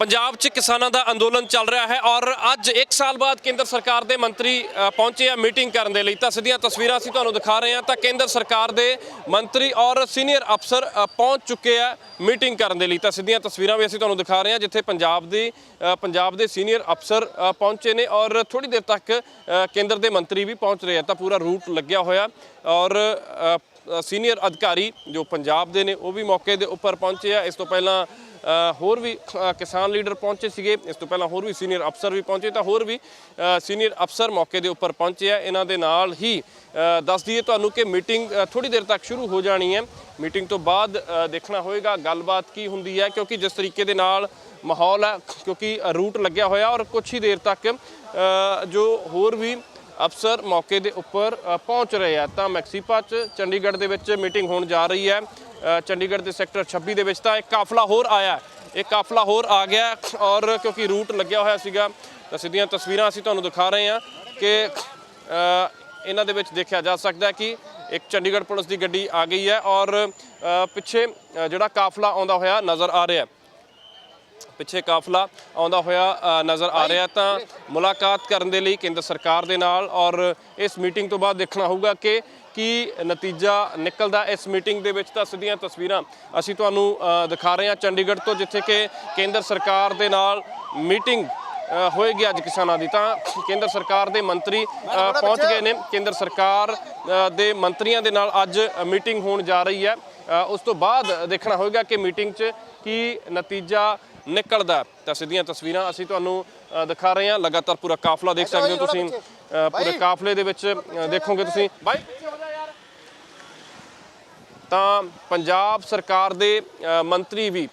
ਪੰਜਾਬ 'ਚ ਕਿਸਾਨਾਂ ਦਾ ਅੰਦੋਲਨ ਚੱਲ ਰਿਹਾ ਹੈ ਔਰ ਅੱਜ 1 ਸਾਲ ਬਾਅਦ ਕੇਂਦਰ ਸਰਕਾਰ ਦੇ ਮੰਤਰੀ ਪਹੁੰਚੇ ਆ ਮੀਟਿੰਗ ਕਰਨ ਦੇ ਲਈ। ਤਾਂ ਸਿੱਧੀਆਂ ਤਸਵੀਰਾਂ ਅਸੀਂ ਤੁਹਾਨੂੰ ਦਿਖਾ ਰਹੇ ਹਾਂ। ਤਾਂ ਕੇਂਦਰ ਸਰਕਾਰ ਦੇ ਮੰਤਰੀ ਔਰ ਸੀਨੀਅਰ ਅਫਸਰ ਪਹੁੰਚ ਚੁੱਕੇ ਆ ਮੀਟਿੰਗ ਕਰਨ ਦੇ ਲਈ। ਤਾਂ ਸਿੱਧੀਆਂ ਤਸਵੀਰਾਂ ਵੀ ਅਸੀਂ ਤੁਹਾਨੂੰ ਦਿਖਾ ਰਹੇ ਹਾਂ, ਜਿੱਥੇ ਪੰਜਾਬ ਦੀ ਪੰਜਾਬ ਦੇ ਸੀਨੀਅਰ ਅਫਸਰ ਪਹੁੰਚੇ ਨੇ ਔਰ ਥੋੜੀ ਦੇਰ ਤੱਕ ਕੇਂਦਰ ਦੇ ਮੰਤਰੀ ਵੀ ਪਹੁੰਚ ਰਹੇ ਆ। ਤਾਂ ਪੂਰਾ ਰੂਟ ਲੱਗਿਆ ਹੋਇਆ ਔਰ ਸੀਨੀਅਰ ਅਧਿਕਾਰੀ ਜੋ ਪੰਜਾਬ ਦੇ ਨੇ, ਉਹ ਵੀ ਮੌਕੇ ਦੇ ਉੱਪਰ ਪਹੁੰਚੇ ਆ। ਇਸ ਤੋਂ ਪਹਿਲਾਂ ਹੋਰ ਵੀ ਕਿਸਾਨ ਲੀਡਰ ਪਹੁੰਚੇ ਸੀਗੇ। ਇਸ ਤੋਂ ਪਹਿਲਾਂ ਹੋਰ ਵੀ ਸੀਨੀਅਰ ਅਫਸਰ ਵੀ ਪਹੁੰਚੇ ਤਾਂ ਹੋਰ ਵੀ ਸੀਨੀਅਰ ਅਫਸਰ ਮੌਕੇ ਦੇ ਉੱਪਰ ਪਹੁੰਚੇ ਆ। ਇਹਨਾਂ ਦੇ ਨਾਲ ਹੀ ਅ, ਦੱਸ ਦਈਏ ਤੁਹਾਨੂੰ ਕਿ ਮੀਟਿੰਗ ਥੋੜੀ ਦੇਰ ਤੱਕ ਸ਼ੁਰੂ ਹੋ ਜਾਣੀ ਹੈ। ਮੀਟਿੰਗ ਤੋਂ ਬਾਅਦ ਦੇਖਣਾ ਹੋਏਗਾ ਗੱਲਬਾਤ ਕੀ ਹੁੰਦੀ ਹੈ ਕਿਉਂਕਿ ਜਿਸ ਤਰੀਕੇ ਦੇ ਨਾਲ ਮਾਹੌਲ ਹੈ ਕਿਉਂਕਿ ਰੂਟ ਲੱਗਿਆ ਹੋਇਆ ਔਰ ਕੁਝ ਹੀ ਦੇਰ ਤੱਕ ਜੋ ਹੋਰ ਵੀ ਅਫਸਰ ਮੌਕੇ ਦੇ ਉੱਪਰ ਪਹੁੰਚ ਰਹੇ ਆ। ਤਾਂ ਮੈਕਸੀਪਾ ਚ ਚੰਡੀਗੜ੍ਹ ਦੇ ਵਿੱਚ ਮੀਟਿੰਗ ਹੋਣ ਜਾ ਰਹੀ ਹੈ। ਚੰਡੀਗੜ੍ਹ ਦੇ ਸੈਕਟਰ 26 ਦੇ ਵਿੱਚ ਤਾਂ ਇੱਕ ਕਾਫਲਾ ਹੋਰ ਆਇਆ ਇਹ ਕਾਫਲਾ ਹੋਰ ਆ ਗਿਆ ਔਰ ਕਿਉਂਕਿ ਰੂਟ ਲੱਗਿਆ ਹੋਇਆ ਸੀਗਾ, ਤਾਂ ਸਿੱਧੀਆਂ ਤਸਵੀਰਾਂ ਅਸੀਂ ਤੁਹਾਨੂੰ ਦਿਖਾ ਰਹੇ ਹਾਂ ਕਿ ਇਹਨਾਂ ਦੇ ਵਿੱਚ ਦੇਖਿਆ ਜਾ ਸਕਦਾ ਕਿ ਇੱਕ ਚੰਡੀਗੜ੍ਹ ਪੁਲਿਸ ਦੀ ਗੱਡੀ ਆ ਗਈ ਹੈ ਔਰ ਪਿੱਛੇ ਜਿਹੜਾ ਕਾਫਲਾ ਆਉਂਦਾ ਹੋਇਆ ਨਜ਼ਰ ਆ ਰਿਹਾ ਹੈ। ਪਿੱਛੇ ਕਾਫਲਾ ਆਉਂਦਾ ਹੋਇਆ ਨਜ਼ਰ ਆ ਰਿਹਾ ਤਾਂ ਮੁਲਾਕਾਤ ਕਰਨ ਦੇ ਲਈ ਕੇਂਦਰ ਸਰਕਾਰ ਦੇ ਨਾਲ ਔਰ ਇਸ ਮੀਟਿੰਗ ਤੋਂ ਬਾਅਦ ਦੇਖਣਾ ਹੋਊਗਾ ਕਿ ਕੀ ਨਤੀਜਾ ਨਿਕਲਦਾ ਇਸ ਮੀਟਿੰਗ ਦੇ ਵਿੱਚ ਤਾਂ ਸਿੱਧੀਆਂ ਤਸਵੀਰਾਂ ਅਸੀਂ ਤੁਹਾਨੂੰ ਦਿਖਾ ਰਹੇ ਹਾਂ ਚੰਡੀਗੜ੍ਹ ਤੋਂ ਜਿੱਥੇ ਕਿ ਕੇਂਦਰ ਸਰਕਾਰ ਦੇ ਨਾਲ ਮੀਟਿੰਗ ਹੋਏਗੀ ਅੱਜ ਕਿਸਾਨਾਂ ਦੀ। ਤਾਂ ਕੇਂਦਰ ਸਰਕਾਰ ਦੇ ਮੰਤਰੀ ਪਹੁੰਚ ਗਏ ਨੇ। ਕੇਂਦਰ ਸਰਕਾਰ ਦੇ ਮੰਤਰੀਆਂ ਦੇ ਨਾਲ ਅੱਜ ਮੀਟਿੰਗ ਹੋਣ ਜਾ ਰਹੀ ਹੈ। ਉਸ ਤੋਂ ਬਾਅਦ ਦੇਖਣਾ ਹੋਏਗਾ ਕਿ ਮੀਟਿੰਗ 'ਚ ਕੀ ਨਤੀਜਾ ਨਿਕਲਦਾ ਤਾਂ ਸਿੱਧੀਆਂ ਤਸਵੀਰਾਂ ਅਸੀਂ ਤੁਹਾਨੂੰ ਦਿਖਾ ਰਹੇ ਹਾਂ। ਲਗਾਤਾਰ ਪੂਰਾ ਕਾਫਲਾ ਦੇਖ ਸਕਦੇ ਹੋ ਤੁਸੀਂ। ਪੂਰੇ ਕਾਫਲੇ ਦੇ ਵਿੱਚ ਦੇਖੋਗੇ ਤੁਸੀਂ। ਬਾਈ ਤਾਂ ਪੰਜਾਬ ਸਰਕਾਰ ਦੇ ਮੰਤਰੀ ਵੀ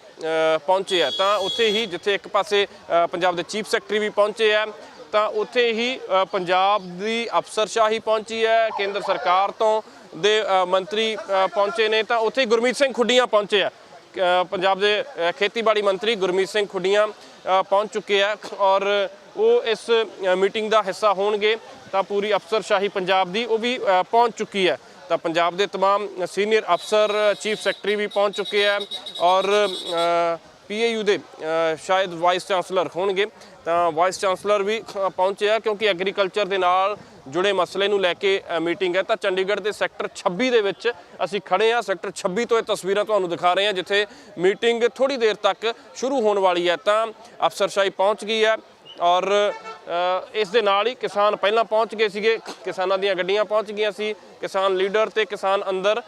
ਪਹੁੰਚੇ ਆ। ਤਾਂ ਉੱਥੇ ਹੀ ਜਿੱਥੇ ਇੱਕ ਪਾਸੇ ਪੰਜਾਬ ਦੇ ਚੀਫ ਸੈਕਟਰੀ ਵੀ ਪਹੁੰਚੇ ਆ ਤਾਂ ਉੱਥੇ ਹੀ ਪੰਜਾਬ ਦੀ ਅਫਸਰਸ਼ਾਹੀ ਪਹੁੰਚੀ ਹੈ। ਕੇਂਦਰ ਸਰਕਾਰ ਤੋਂ ਦੇ ਮੰਤਰੀ ਪਹੁੰਚੇ ਨੇ। ਤਾਂ ਉੱਥੇ ਗੁਰਮੀਤ ਸਿੰਘ ਖੁੱਡੀਆਂ ਪਹੁੰਚੇ ਆ। ਪੰਜਾਬ ਦੇ ਅ, ਖੇਤੀਬਾੜੀ ਮੰਤਰੀ ਗੁਰਮੀਤ ਸਿੰਘ ਖੁੱਡੀਆਂ ਅ, ਪਹੁੰਚ ਚੁੱਕੇ ਆ ਔਰ ਉਹ ਇਸ ਅ, ਮੀਟਿੰਗ ਦਾ ਹਿੱਸਾ ਹੋਣਗੇ ਤਾਂ ਪੂਰੀ ਅਫਸਰਸ਼ਾਹੀ ਪੰਜਾਬ ਦੀ ਉਹ ਵੀ ਅ, ਪਹੁੰਚ ਚੁੱਕੀ ਹੈ ਤਾਂ ਪੰਜਾਬ ਦੇ तमाम ਸੀਨੀਅਰ ਅਫਸਰ ਚੀਫ ਸੈਕਟਰੀ ਵੀ ਪਹੁੰਚ ਚੁੱਕੇ ਆ ਔਰ ਪੀਏਯੂ ਦੇ ਸ਼ਾਇਦ ਵਾਈਸ ਚਾਂਸਲਰ ਹੋਣਗੇ। ਤਾਂ ਵਾਈਸ ਚਾਂਸਲਰ ਵੀ ਅ, ਪਹੁੰਚੇ ਆ ਕਿਉਂਕਿ ਐਗਰੀਕਲਚਰ ਦੇ ਨਾਲ ਜੁੜੇ ਮਸਲੇ ਨੂੰ ਲੈ ਕੇ ਮੀਟਿੰਗ ਹੈ। ਤਾਂ ਚੰਡੀਗੜ੍ਹ ਦੇ ਸੈਕਟਰ 26 ਦੇ ਵਿੱਚ ਅਸੀਂ ਖੜੇ ਆ ਸੈਕਟਰ 26 ਤੋਂ ਇਹ ਤਸਵੀਰਾਂ ਤੁਹਾਨੂੰ ਦਿਖਾ ਰਹੇ ਹਾਂ ਜਿੱਥੇ ਮੀਟਿੰਗ ਥੋੜੀ ਦੇਰ ਤੱਕ ਸ਼ੁਰੂ ਹੋਣ ਵਾਲੀ ਹੈ। ਤਾਂ ਅਫਸਰਸ਼ਾਹੀ ਪਹੁੰਚ ਗਈ ਹੈ ਔਰ ਇਸ ਦੇ ਨਾਲ ਹੀ ਕਿਸਾਨ ਪਹਿਲਾਂ ਪਹੁੰਚ ਗਏ ਸੀਗੇ। ਕਿਸਾਨਾਂ ਦੀਆਂ ਗੱਡੀਆਂ ਪਹੁੰਚ ਗਈਆਂ ਸੀ। ਕਿਸਾਨ ਲੀਡਰ ਤੇ ਕਿਸਾਨ ਅੰਦਰ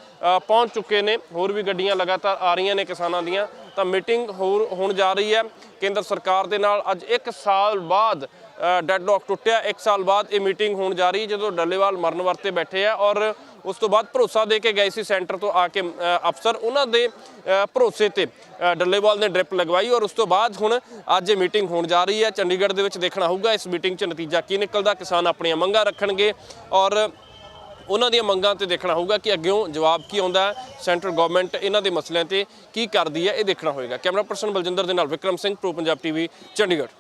ਪਹੁੰਚ ਚੁੱਕੇ ਨੇ। ਹੋਰ ਵੀ ਗੱਡੀਆਂ ਲਗਾਤਾਰ ਆ ਰਹੀਆਂ ਨੇ ਕਿਸਾਨਾਂ ਦੀਆਂ। ਤਾਂ ਮੀਟਿੰਗ ਹੋਰ ਹੋਣ ਜਾ ਰਹੀ ਹੈ। ਕੇਂਦਰ ਸਰਕਾਰ ਦੇ ਨਾਲ ਅੱਜ 1 ਸਾਲ ਬਾਅਦ ਡੈਡਲੌਕ ਟੁੱਟਿਆ। 1 ਸਾਲ ਬਾਅਦ ਇਹ ਮੀਟਿੰਗ ਹੋਣ ਜਾ ਰਹੀ ਜਦੋਂ ਡੱਲੇਵਾਲ ਮਰਨ ਵਰਤੇ ਬੈਠੇ ਆ ਔਰ ਉਸ ਤੋਂ ਬਾਅਦ ਭਰੋਸਾ ਦੇ ਕੇ ਗਏ ਸੀ ਸੈਂਟਰ ਤੋਂ ਆ ਕੇ ਅਫਸਰ ਉਹਨਾਂ ਦੇ ਭਰੋਸੇ ਤੇ ਡੱਲੇਵਾਲ ਨੇ ਡ੍ਰਿਪ ਲਗਵਾਈ ਔਰ ਉਸ ਤੋਂ ਬਾਅਦ ਹੁਣ ਅੱਜ ਇਹ ਮੀਟਿੰਗ ਹੋਣ ਜਾ ਰਹੀ ਹੈ। ਚੰਡੀਗੜ੍ਹ ਦੇ ਵਿੱਚ ਦੇਖਣਾ ਹੋਊਗਾ, ਇਸ ਮੀਟਿੰਗ 'ਚ ਨਤੀਜਾ ਕੀ ਨਿਕਲਦਾ, ਕਿਸਾਨ ਆਪਣੀਆਂ ਮੰਗਾਂ ਰੱਖਣਗੇ ਔਰ ਉਹਨਾਂ ਦੀਆਂ ਮੰਗਾਂ ਤੇ ਦੇਖਣਾ ਹੋਊਗਾ ਕਿ ਅੱਗਿਓਂ ਜਵਾਬ ਕੀ ਆਉਂਦਾ ਹੈ ਸੈਂਟਰ ਗਵਰਨਮੈਂਟ ਇਹਨਾਂ ਦੇ ਮਸਲਿਆਂ ਤੇ ਕੀ ਕਰਦੀ ਹੈ, ਇਹ ਦੇਖਣਾ ਹੋਏਗਾ। ਕੈਮਰਾ ਪਰਸਨ ਬਲਜਿੰਦਰ ਦੇ ਨਾਲ ਵਿਕਰਮ ਸਿੰਘ ਪ੍ਰੋ ਪੰਜਾਬ ਟੀਵੀ, ਚੰਡੀਗੜ੍ਹ।